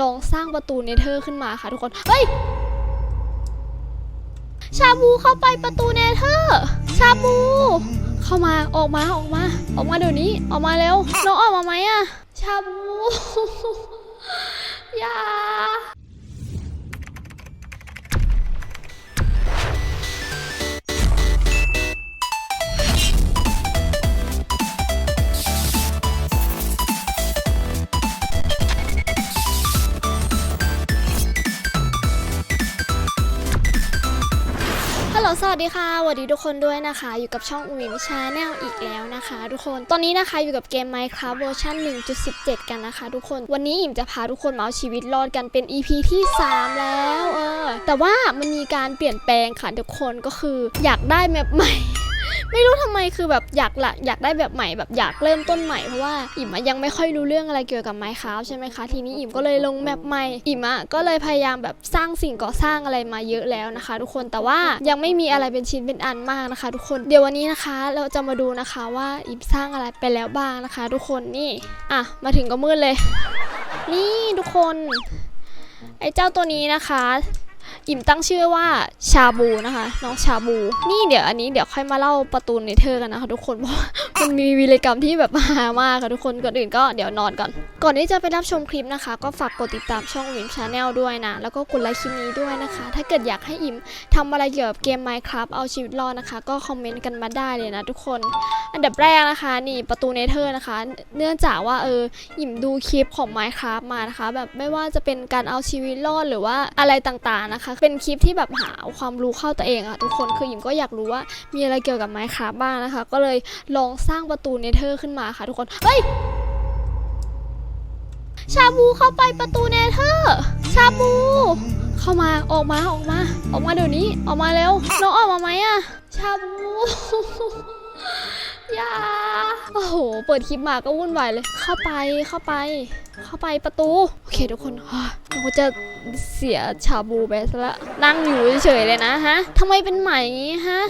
ลองสร้างประตูเนเธอร์ขึ้นมาค่ะทุกคน เฮ้ย ชาบูเข้าไปประตูเนเธอร์ ชาบู เข้ามา ออกมา ออกมา ออกมาเดี๋ยวนี้ ออกมาเร็ว น้องออกมาไหมอะ ชาบู อย่า สวัสดีค่ะสวัสดีทุกคนด้วยนะคะ อยู่กับช่องอุ๋มชาแนลอีกแล้วนะคะ ทุกคน ตอนนี้นะคะอยู่กับเกม Minecraft เวอร์ชัน1.17 กันนะคะ ทุกคน วันนี้อิ่มจะพาทุกคนมาเอาชีวิตรอดกันเป็น EP ที่ 3 แล้ว เออ แต่ว่ามันมีการเปลี่ยนแปลงค่ะทุกคนก็คืออยากได้แมปใหม่ ไม่รู้ทำไมคือแบบอยากละอยากได้แบบใหม่แบบอยากเริ่มต้นใหม่เพราะว่าอิ่มอะยังไม่ค่อยรู้เรื่องอะไรเกี่ยวกับไมค์คราใช่ไหมคะทีนี้อิ่มก็เลยลงแมปใหม่อิ่มอะก็เลยพยายามแบบสร้างสิ่งก่อสร้างอะไรมาเยอะแล้วนะคะ ทุกคนแต่ว่ายังไม่มีอะไรเป็นชิ้นเป็นอันมากนะคะ ทุกคนเดี๋ยววันนี้นะคะ เราจะมาดูนะคะว่าอิ่มสร้างอะไรไปแล้วบ้างนะคะ ทุกคนนี่อะมาถึงก็มืดเลย นี่ทุกคน ไอ้เจ้าตัวนี้นะคะ อิ่มตั้งชื่อว่าชาบูนะคะ น้องชาบู นี่เดี๋ยวอันนี้เดี๋ยวค่อยมาเล่าประตูเนเธอร์กันนะคะทุกคนเพราะมันมีวีรกรรมที่แบบฮามากค่ะทุกคนก่อนอื่นก็เดี๋ยวนอนก่อน ก่อนที่จะไปรับชมคลิปนะคะ ก็ฝากกดติดตามช่องวิมชาแนลด้วยนะ แล้วก็กดไลค์คลิปนี้ด้วยนะคะ ถ้าเกิดอยากให้อิ่มทำอะไรเกี่ยวกับเกม Minecraft เอาชีวิตรอดนะคะ ก็คอมเมนต์กันมาได้เลยนะทุกคน อันดับแรกนะคะนี่ประตูเนเธอร์นะคะ เนื่องจากว่าเออหยิมดูคลิปของ Minecraft มานะคะ แบบไม่ว่าจะเป็นการเอาชีวิตรอดหรือว่าอะไรต่างๆนะคะเป็นคลิปที่แบบหาความรู้เข้าตัวเองอะทุกคนคือหยิมก็อยากรู้ว่ามีอะไรเกี่ยวกับ Minecraft บ้างนะคะ ก็เลยลองสร้างประตูเนเธอร์ขึ้นมาค่ะทุกคนเฮ้ยชาบูเข้าไปประตูเนเธอร์ชาบูเข้ามาออกมาออกมา ออกมาเดี๋ยวนี้ออกมาเร็วน้องออกมาไหมอะชาบู อย่าโอ้โห เปิดคลิปมาก็วุ่นวายเลย เข้าไป เข้าไป เข้าไปประตู โอเคทุกคนเราจะเสียชาบูไปซะละ นั่งอยู่เฉยๆเลยนะฮะทำไมเป็นใหม่อย่างงี้ฮะ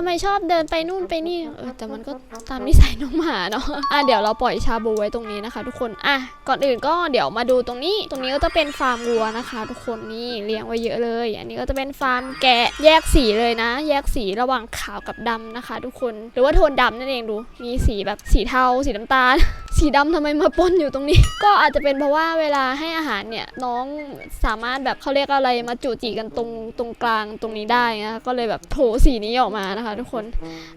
ทำไมชอบเดินไปนู่นไปนี่เออแต่มันก็ตามนิสัยน้องหมาเนาะอะเดี๋ยวเราปล่อยชาบูไว้ตรงนี้นะคะ ทุกคนอะก่อนอื่นก็เดี๋ยวมาดูตรงนี้ ตรงนี้ก็จะเป็นฟาร์มวัวนะคะ ทุกคนนี่เลี้ยงไว้เยอะเลย อันนี้ก็จะเป็นฟาร์มแกะแยกสีเลยนะ แยกสีระหว่างขาวกับดำนะคะ ทุกคนหรือว่าโทนดำนั่นเองดู มีสีแบบสีเทา สีน้ำตาล สีดำทำไมมาปนอยู่ตรงนี้ ก็อาจจะเป็นเพราะว่าเวลาให้อาหารเนี่ยน้องสามารถแบบเขาเรียกอะไรมาจุจีกันตรงตรงกลางตรงนี้ได้นะคะก็เลยแบบโถสีนี้ออกมานะคะทุกคน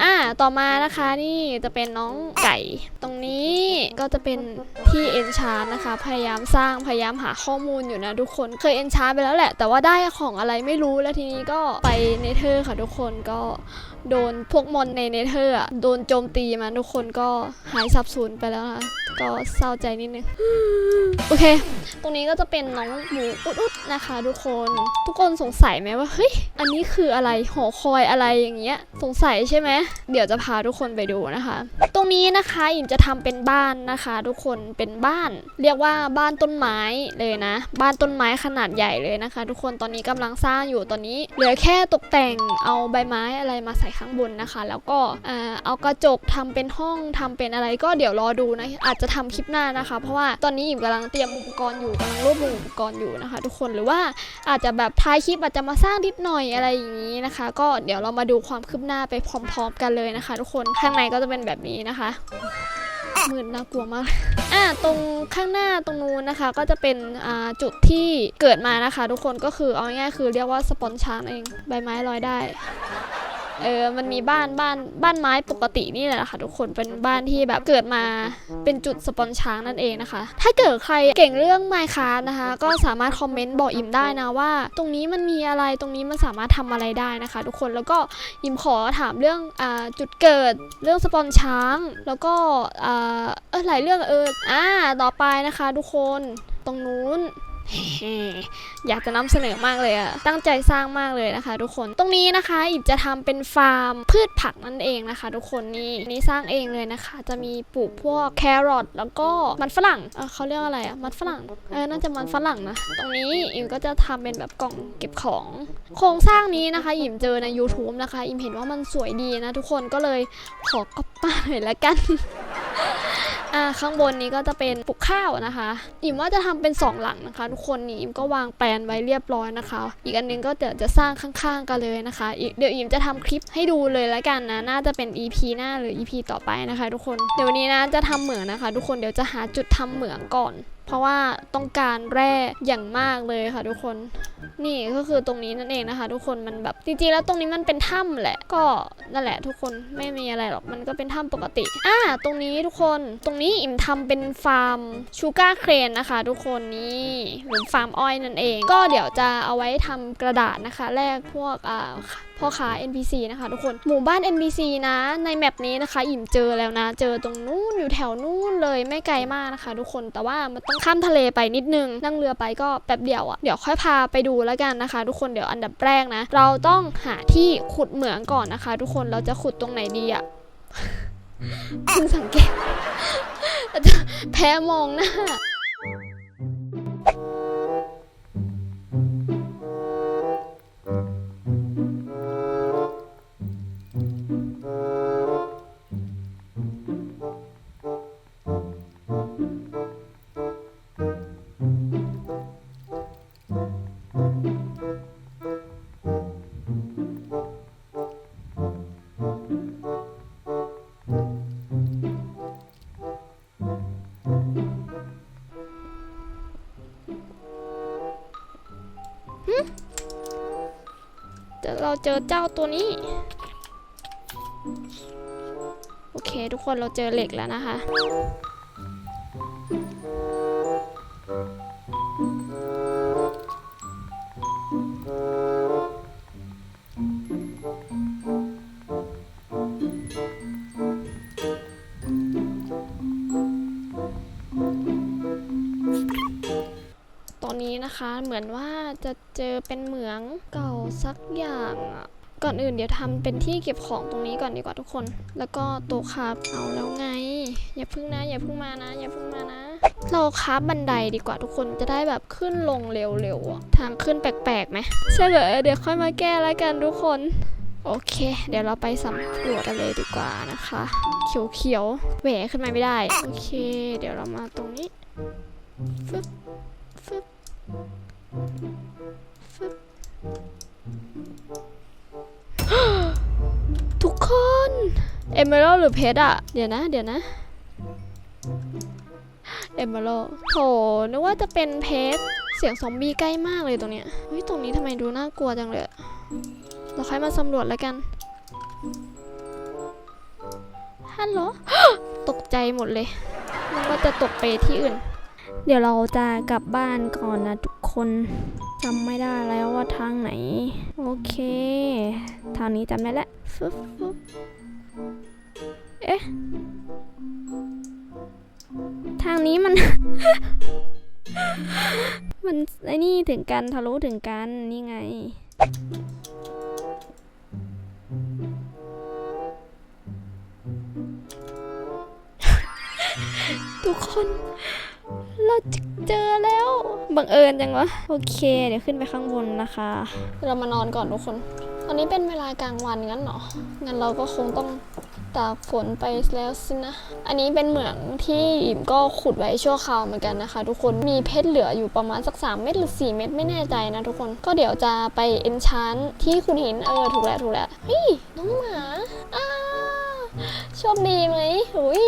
อ่า ต่อมานะคะนี่จะเป็นน้องไก่ ตรงนี้ก็จะเป็นที่เอนชานนะคะ พยายามสร้างพยายามหาข้อมูลอยู่นะทุกคน เคยเอนชานไปแล้วแหละ แต่ว่าได้ของอะไรไม่รู้แล้วทีนี้ก็ไปเนเธอร์ค่ะทุกคนก็โดนพวกมอนในเนเธอร์โดนโจมตีมาทุกคนก็หายสับสูญไปแล้วค่ะ ก็เศร้าใจนิดนึงโอเค ตรงนี้ก็จะเป็นน้องหมูอุดๆนะคะทุกคน ทุกคนสงสัยไหมว่าเฮ้ยอันนี้คืออะไรหอคอยอะไรอย่างเงี้ย สงสัยใช่ไหมเดี๋ยวจะพาทุกคนไปดูนะคะ ตรงนี้นะคะอิมจะทำเป็นบ้านนะคะ ทุกคนเป็นบ้าน เรียกว่าบ้านต้นไม้เลยนะ บ้านต้นไม้ขนาดใหญ่เลยนะคะ ทุกคนตอนนี้กำลังสร้างอยู่ตอนนี้ เหลือแค่ตกแต่งเอาใบไม้อะไรมาใส่ข้างบนนะคะ แล้วก็อ่าเอากระจกทำเป็นห้องทำเป็นอะไรก็เดี๋ยวรอดูนะอาจจะทำคลิปหน้านะคะ เพราะว่าตอนนี้อิมกำลังเตรียมอุปกรณ์อยู่กำลังรวบรวมอุปกรณ์อยู่นะคะ ทุกคนหรือว่าอาจจะแบบท้ายคลิปอาจจะมาสร้างนิดหน่อยอะไรอย่างนี้นะคะ ก็เดี๋ยวเรามาดูความคืบหน้าไปพร้อม ๆ กันเลยนะคะ ทุกคนข้างในก็จะเป็นแบบนี้นะคะมืดน่ากลัวมาก อ่า ตรงข้างหน้าตรงนู้นนะคะ ก็จะเป็นอ่าจุดที่เกิดมานะคะ ทุกคนก็คือเอาง่ายๆคือเรียกว่าสปอนช้างเองใบไม้ลอยได้ เออมันมีบ้านบ้านบ้านไม้ปกตินี่แหละค่ะทุกคนเป็นบ้านที่แบบเกิดมาเป็นจุดสปอนช้างนั่นเองนะคะ ถ้าเกิดใครเก่งเรื่องไมค์ค a f t นะคะ ก็สามารถคอมเมนต์บอกอิมได้นะว่า ตรงนี้มันมีอะไรตรงนี้มันสามารถทำอะไรได้นะคะ ทุกคนแล้วก็อิมขอถามเรื่องอ่าจุดเกิดเรื่องสปอนช้าง แล้วก็อ่าเออหลายเรื่องเอออ่าต่อไปนะคะ ทุกคนตรงนู้น อยากจะนำเสนอมากเลยอะตั้งใจสร้างมากเลยนะคะ ทุกคนตรงนี้นะคะอิบจะทำเป็นฟาร์มพืชผักนั่นเองนะคะ ทุกคนนี่นี่สร้างเองเลยนะคะ จะมีปลูกพวกแครอทแล้วก็มันฝรั่งเเขาเรียกอะไรอะมันฝรั่งเออน่าจะมันฝรั่งนะตรงนี้อิมก็จะทำเป็นแบบกล่องเก็บของ โครงสร้างนี้นะคะอิมเจอใน YouTube นะคะ อิมเห็นว่ามันสวยดีนะ ทุกคนก็เลยขอก๊อปป้าหน่อยละกัน อ่าข้างบนนี้ก็จะเป็นปลูกข้าวนะคะอิมว่าจะทำเป็นสองหลังนะคะ ทุกคนนี่อิมก็วางแปลนไว้เรียบร้อยนะคะ อีกอันหนึงก็เดี๋ยวจะสร้างข้างๆกันเลยนะคะเดี๋ยวอิมจะทำคลิปให้ดูเลยแล้วกันนะน่าจะเป็น EP หน้าหรือ EP ต่อไปนะคะ ทุกคนเดี๋ยววันนี้นะจะทำเหมืองนะคะ ทุกคนเดี๋ยวจะหาจุดทำเหมืองก่อน เพราะว่าต้องการแร่อย่างมากเลยค่ะทุกคน นี่ก็คือตรงนี้นั่นเองนะคะ ทุกคนมันแบบจริงๆแล้วตรงนี้มันเป็นถ้ำแหละ ก็นั่นแหละ ทุกคนไม่มีอะไรหรอกมันก็เป็นถ้ำปกติอ่าตรงนี้ทุกคนตรงนี้อิ่มทำเป็นฟาร์มชูการ์เคนนะคะ ทุกคนนี่หรือฟาร์มอ้อยนั่นเอง ก็เดี๋ยวจะเอาไว้ทำกระดาษนะคะ แลกพวกอ่า พ่อค้า NPC นะคะทุกคนหมู่บ้าน NPC นะในแมปนี้นะคะ อิ่มเจอแล้วนะ เจอตรงนู้นอยู่แถวนู้นเลยไม่ไกลมากนะคะ ทุกคนแต่ว่ามันต้องข้ามทะเลไปนิดนึงนั่งเรือไปก็แป๊บเดียวอะ่ะเดี๋ยวค่อยพาไปดูแล้วกันนะคะ ทุกคนเดี๋ยวอันดับแรกนะ เราต้องหาที่ขุดเหมืองก่อนนะคะ ทุกคนเราจะขุดตรงไหนดีอะ่ะเพิ่งสังเกตแพ้มองหน้า เจอเจ้าตัวนี้ โอเค ทุกคนเราเจอเหล็กแล้วนะคะ ตอนนี้นะคะเหมือนว่าจะเจอเป็นเหมืองเก่า สักอย่างอะก่อนอื่นเดี๋ยวทำเป็นที่เก็บของตรงนี้ก่อนดีกว่าทุกคน แล้วก็โต๊ะคราฟเอาแล้วไง อย่าพึ่งนะ อย่าพึ่งมานะ อย่าพึ่งมานะ เราคราบันไดดีกว่าทุกคนจะได้แบบขึ้นลงเร็วๆอะทางขึ้นแปลกๆไหมใช่เหรอเดี๋ยวค่อยมาแก้แล้วกันทุกคน โอเค เดี๋ยวเราไปสำรวจกันเลยดีกว่านะคะ เขียวๆแหวขึ้นมาไม่ได้ โอเค เดี๋ยวเรามาตรงนี้ฟึบ เอเมอรัลหรือเพชรอะเดี๋ยวนะ เดี๋ยวนะเอเมอรัลโถนึกว่าจะเป็นเพชรเสียงซอมบี้ใกล้มากเลยตรงเนี้ยเฮ้ยตรงนี้ทำไมดูน่ากลัวจังเลยเราค่อยมาสำรวจแล้วกันฮัลโหลตกใจหมดเลยนึกว่าจะตกไปที่อื่น เดี๋ยวเราจะกลับบ้านก่อนนะทุกคนจำไม่ได้แล้วว่าทางไหน โอเค ทางนี้จำได้แล้วฟึบฟึบ เอ๊ะ ทางนี้มัน มันไอ้นี่ถึงกันทะลุถึงกัน นี่ไง ทุกคน เราเจอแล้ว บังเอิญจังวะ โอเค เดี๋ยวขึ้นไปข้างบนนะคะ เรามานอนก่อนทุกคน ตอนนี้เป็นเวลากลางวันงั้นเหรอ งั้นเราก็คงต้อง ตากฝนไปแล้วสินะ อันนี้เป็นเหมืองที่อิมก็ขุดไว้ชั่วคราวเหมือนกันนะคะ ทุกคน มีเพชรเหลืออยู่ประมาณสัก 3 เม็ดหรือ 4 เม็ดไม่แน่ใจนะทุกคน ก็เดี๋ยวจะไปเอนชานที่คุณหินเออถูกแล้วถูกแล้วเฮ้ยน้องหมาอ้าโชคดีไหมหุย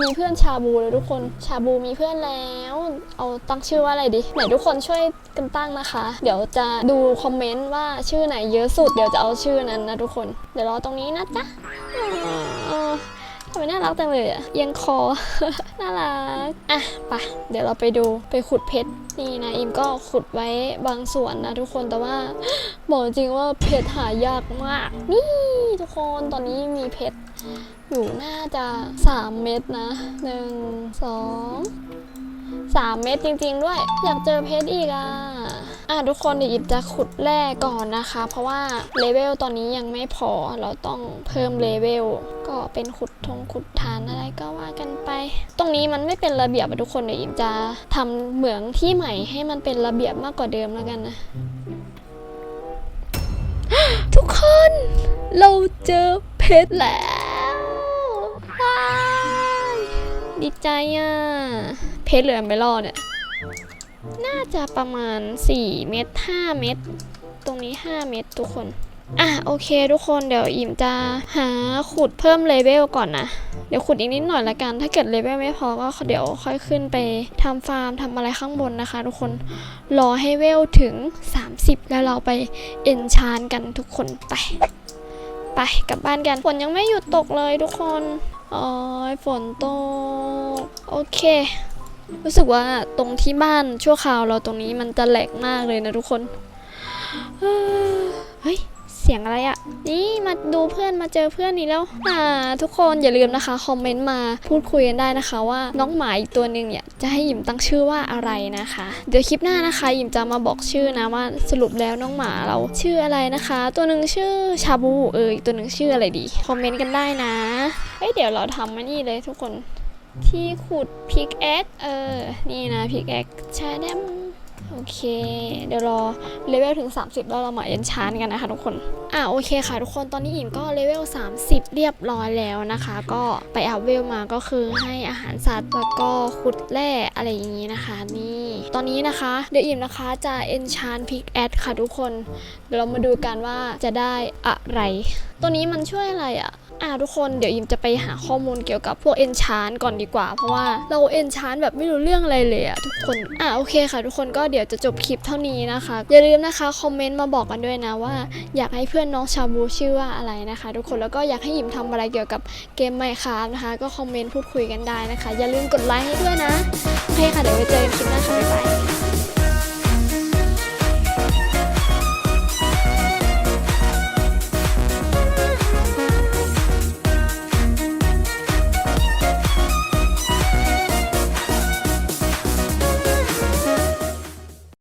มีเพื่อนชาบูเลยทุกคน ชาบูมีเพื่อนแล้ว เอาตั้งชื่อว่าอะไรดี ไหนทุกคนช่วยกันตั้งนะคะ เดี๋ยวจะดูคอมเมนต์ว่าชื่อไหนเยอะสุด เดี๋ยวจะเอาชื่อนั้นนะทุกคน เดี๋ยวรอตรงนี้นะจ๊ะ ทำไมน่ารักจังเลยอะเยังคอ น่ารัก อะไปะเดี๋ยวเราไปดูไปขุดเพชร นี่นะอิมก็ขุดไว้บางส่วนนะทุกคน แต่ว่าบอกจริงว่าเพชรหายากมาก นี่ทุกคน ตอนนี้มีเพชรอยู่น่าจะ 3 เม็ดนะ 1 2 3 เม็ดจริง ๆ ด้วย อยากเจอเพชรอีกอะ อะทุกคนเดี๋ยวอิบจะขุดแร่ก่อนนะคะ เพราะว่าเลเวลตอนนี้ยังไม่พอเราต้องเพิ่มเลเวลก็เป็นขุดทงขุดฐานอะไรก็ว่ากันไป ตรงนี้มันไม่เป็นระเบียบอะทุกคนเดี๋ยวอิบจะทำเหมืองที่ใหม่ให้มันเป็นระเบียบมากกว่าเดิมแล้วกันนะทุกคนเราเจอเพชรแล้วดีใจอะ เพชรเหลือไม่รอดเนี่ย น่าจะประมาณ 4 เม็ด5เม็ดตรงนี้ 5 เม็ดทุกคน อะโอเคทุกคนเดี๋ยวอิมจะหาขุดเพิ่มเลเวลก่อนนะ เดี๋ยวขุดอีกนิดหน่อยละกัน ถ้าเกิดเลเวลไม่พอก็เดี๋ยวค่อยขึ้นไปทำฟาร์มทำอะไรข้างบนนะคะ ทุกคนรอให้เวลถึง 30 แล้วเราไปเอนชานกันทุกคนไปไปกลับบ้านกันฝนยังไม่หยุดตกเลยทุกคนอ๋อฝนตก โอเค รู้สึกว่าตรงที่บ้านชั่วคราวเราตรงนี้มันจะแหลกมากเลยนะทุกคน เฮ้ย เสียงอะไรอะ่ะ นี่มาดูเพื่อนมาเจอเพื่อนนี่แล้ว อ่า ทุกคนอย่าลืมนะคะ คอมเมนต์มาพูดคุยกันได้นะคะ ว่าน้องหมาอีกตัวหนึ่งเนี่ย จะให้หยิมตั้งชื่อว่าอะไรนะคะ เดี๋ยวคลิปหน้านะคะหยิมจะมาบอกชื่อนะว่าสรุปแล้วน้องหมาเราชื่ออะไรนะคะ ตัวหนึ่งชื่อชาบูเอออีกตัวหนึ่งชื่ออะไรดี คอมเมนต์กันได้นะเฮ้ยเดี๋ยวเราทำมานี่เลยทุกคน ที่ขุดพิกแอคเออ นี่นะพิกแอคชาแนมโอเค เดี๋ยวรอเลเวลถึง 30 แล้วเรามาเอ็นชานกันนะคะทุกคน อะโอเคค่ะทุกคนตอนนี้อิ่มก็เลเวล 30 เรียบร้อยแล้วนะคะ ก็ไปอัพเวลมาก็คือให้อาหารสัตว์แล้วก็ขุดแร่อะไรอย่างนี้นะคะ นี่ตอนนี้นะคะ เดี๋ยวอิ่มนะคะจะเอนชานพิกแอคค่ะทุกคน เดี๋ยวเรามาดูกันว่าจะได้อะไร ตัวนี้มันช่วยอะไรอะอ่าทุกคนเดี๋ยวยิมจะไปหาข้อมูลเกี่ยวกับพวกเอนชานก่อนดีกว่า เพราะว่าเราเอนชานแบบไม่รู้เรื่องอะไรเลยอะทุกคนอ่าโอเคค่ะ ทุกคนก็เดี๋ยวจะจบคลิปเท่านี้นะคะ อย่าลืมนะคะคอมเมนต์มาบอกกันด้วยนะว่า อยากให้เพื่อนน้องชาบูชื่อว่าอะไรนะคะ ทุกคนแล้วก็อยากให้ยิมทำอะไรเกี่ยวกับเกมไมค์ค a f t นะคะ ก็คอมเมนต์พูดคุยกันได้นะคะ อย่าลืมกดไลค์ให้ด้วยนะโอเคค่ะเดี๋ยวไว้เจอกันคลิปหน้าค่ะบ๊ายบาย